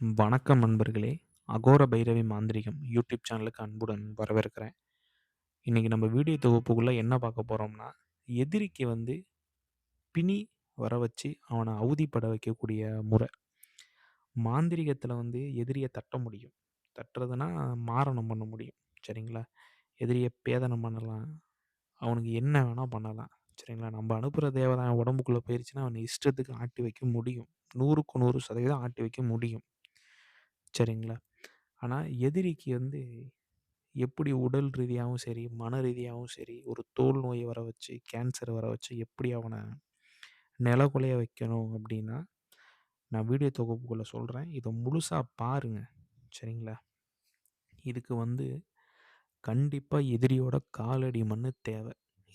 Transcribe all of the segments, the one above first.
வணக்கம் நண்பர்களே! அகோர பைரவி மாந்திரிகம் யூடியூப் சேனலுக்கு அன்புடன் வரவேற்கிறேன். இன்றைக்கி நம்ம வீடியோ தொகுப்புக்குள்ளே என்ன பார்க்க போகிறோம்னா எதிரிக்கு வந்து பிணி வர வச்சு அவனை அவதிப்பட வைக்கக்கூடிய முறை. மாந்திரிகத்தில் வந்து எதிரியை தட்ட முடியும். தட்டுறதுன்னா மாரணம் பண்ண முடியும். சரிங்களா? எதிரியை பேதனம் பண்ணலாம். அவனுக்கு என்ன வேணால் பண்ணலாம். சரிங்களா? நம்ம அனுப்புகிற தேவதை உடம்புக்குள்ளே போயிடுச்சுன்னா போயிருச்சுன்னா, இஷ்டத்துக்கு ஆட்டி வைக்க முடியும். 100க்கு 100% ஆட்டி வைக்க முடியும். சரிங்களா? ஆனா, எதிரிக்கு வந்து எப்படி உடல் ரீதியாவும் சரி, மன ரீதியாவும் சரி, ஒரு தோல் நோய வர வச்சு, கேன்சர் வர வச்சு எப்படி அவன நிலகுலைய வைக்கணும் அப்படின்னா, நான் வீடியோ தொகுப்புக்குள்ள சொல்றேன். இத முழுசா பாருங்க. சரிங்களா? இதுக்கு வந்து கண்டிப்பா எதிரியோட காலடி மண்ணு தேவ.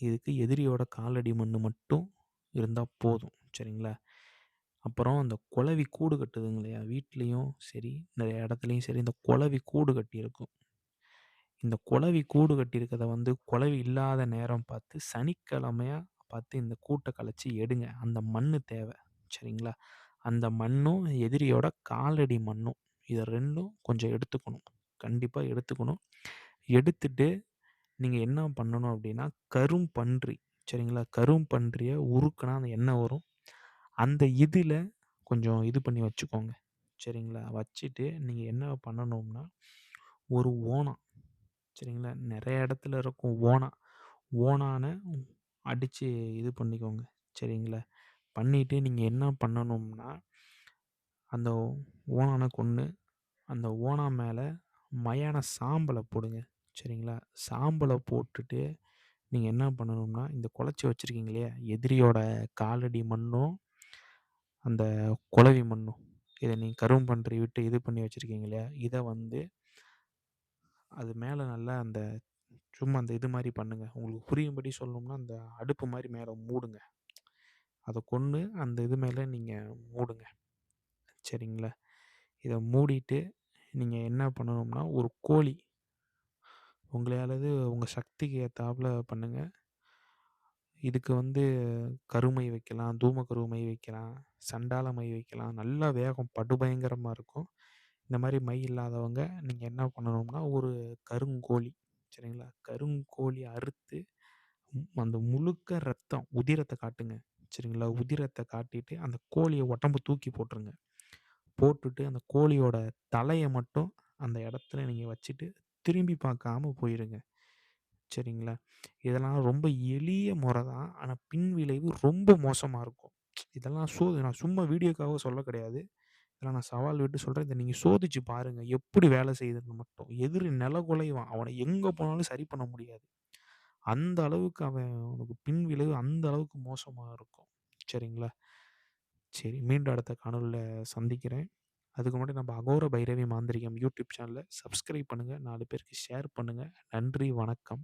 இதுக்கு எதிரியோட காலடி மண்ணு மட்டும் இருந்தா போதும். சரிங்களா? அப்புறம் அந்த குளவி கூடு கட்டுதுங்க இல்லையா? வீட்லயும் சரி, நெறைய இடத்துலயும் சரி, இந்த குளவி கூடு கட்டியிருக்கும். இந்த குளவி கூடு கட்டியிருக்கிறத வந்து குளவி இல்லாத நேரம் பார்த்து, சனிக்கிழமையா பார்த்து இந்த கூட்ட கலைச்சு எடுங்க. அந்த மண்ணு தேவ. சரிங்களா? அந்த மண்ணும், எதிரியோட காலடி மண்ணும். இத 2ம் கொஞ்சம் எடுத்துக்கணும். கண்டிப்பா எடுத்துக்கணும். எடுத்துட்டு நீங்க என்ன பண்ணணும் அப்படின்னா, கரும்பன்றி சரிங்களா? கரும்பன்றிய உருக்குனா அந்த எண்ணெய் வரும். அந்த இதில் கொஞ்சம் இது பண்ணி வச்சுக்கோங்க. சரிங்களா? வச்சுட்டு நீங்க என்ன பண்ணணும்னா, ஒரு ஓணம் சரிங்களா? நெறைய இடத்துல இருக்கும் ஓணான். ஓணான அடிச்சு இது பண்ணிக்கோங்க. சரிங்களா? பண்ணிட்டு நீங்க என்ன பண்ணணும்னா, அந்த ஓணான கொன்னு, அந்த ஓணான் மேல மயான சாம்பல போடுங்க. சரிங்களா? சாம்பல போட்டுட்டு நீங்க என்ன பண்ணணும்னா, இந்த குழச்சு வச்சிருக்கீங்க இல்லையா? எதிரியோட காலடி மண்ணும், அந்த குளவி மண்ணும். இத நீங்க கரும்பன்றி விட்டு இது பண்ணி வச்சிருக்கீங்க இல்லையா? இதை வந்து அது மேலே நல்லா அந்த சும்மா அந்த இது மாதிரி பண்ணுங்கள் உங்களுக்கு புரியும்படி சொல்லணும்னா, அந்த அடுப்பு மாதிரி மேலே மூடுங்க. அதை கொண்டு அந்த இது மேலே நீங்கள் மூடுங்க. சரிங்களா? இதை மூடிட்டு நீங்கள் என்ன பண்ணணும்னா, ஒரு கோழி உங்களையாலது உங்கள் சக்திக்கு ஏற்றாப்புல பண்ணுங்கள் இதுக்கு வந்து கருமை வைக்கலாம், தூமகரு மை வைக்கலாம், சண்டால மை வைக்கலாம். நல்லா வேகும். படுபயங்கரமா இருக்கும். இந்த மாரி மை இல்லாதவங்க, நீங்க என்ன பண்ணணும்னா, ஒரு கருங்கோழி சரிங்களா? கருங்கோழி அறுத்து ம் அந்த முழுக்க ரத்தம், உதிரத்த காட்டுங்க. சரிங்களா? உதிரத்த காட்டிட்டு, அந்த கோழிய உடம்பு தூக்கி போட்டுருங்க. போட்டுட்டு அந்த கோழியோட தலைய மட்டும் அந்த இடத்துல நீங்க வச்சுட்டு, திரும்பி பார்க்காம போயிருங்க. சரிங்களா? இதெல்லாம் ரொம்ப எளிய முறை தான். ஆனா பின்விளைவு ரொம்ப மோசமா இருக்கும். இதெல்லாம் சோ நான் சும்மா வீடியோக்காக சொல்ல கிடையாது. இதெல்லாம் நான் சவால் விட்டு சொல்றேன். இத நீங்க சோதிச்சு பாருங்க. எப்படி வேலை செய்யுதுன்னு மட்டும். எதிரி நிலகுலைவான். அவன எங்க போனாலும் சரி பண்ண முடியாது. அந்த அளவுக்கு அவன் அவனுக்கு பின்விளைவு அந்த அளவுக்கு மோசமா இருக்கும். சரிங்களா? சரி. மீண்டும் அடுத்த காணொளில சந்திக்கிறேன். அதுக்கு முன்னாடி நம்ம அகோர பைரவி மாந்திரிகம் யூடியூப் சேனல சப்ஸ்கிரைப் பண்ணுங்க. 4 பேருக்கு ஷேர் பண்ணுங்க. நன்றி, வணக்கம்.